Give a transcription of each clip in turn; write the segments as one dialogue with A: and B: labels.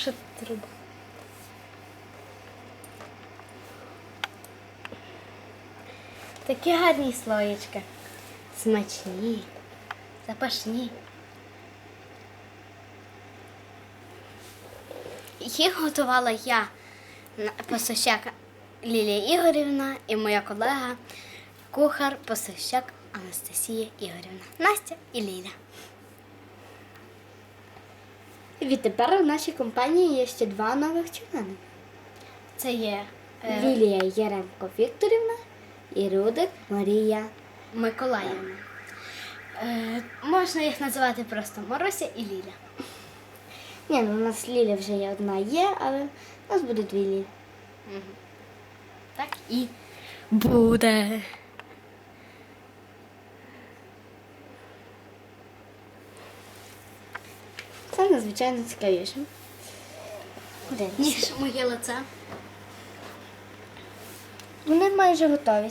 A: що робити? Такі гарні слоєчки. Смачні, запашні. Їх готувала я, посощак Лілія Ігорівна і моя колега, кухар посощак Анастасія Ігорівна. Настя і Ліля. Відтепер в нашій компанії є ще два нових члени. Це є е,
B: Лілія Яремко Вікторівна і Рудик Марія.
A: Миколаївна. Е, можна їх називати просто Маруся і Ліля.
B: Ні, ну у нас Ліля вже є одна є, але у нас буде дві Лілі.
A: Так і буде.
B: Це надзвичайно цікавіше.
A: Ніж моє лице.
B: Вони майже готові.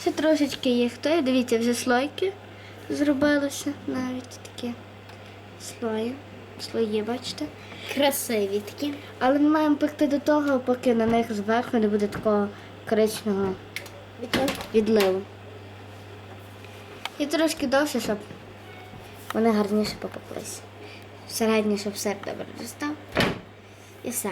B: Ще трошечки їх то, дивіться, вже слойки зробилися навіть такі слої. Слої, бачите?
A: Красиві такі.
B: Але ми маємо пекти до того, поки на них зверху не буде такого коричневого відливу. І трошки довше, щоб вони гарніше попеклися. Всередині, щоб сир добре розстав. І все.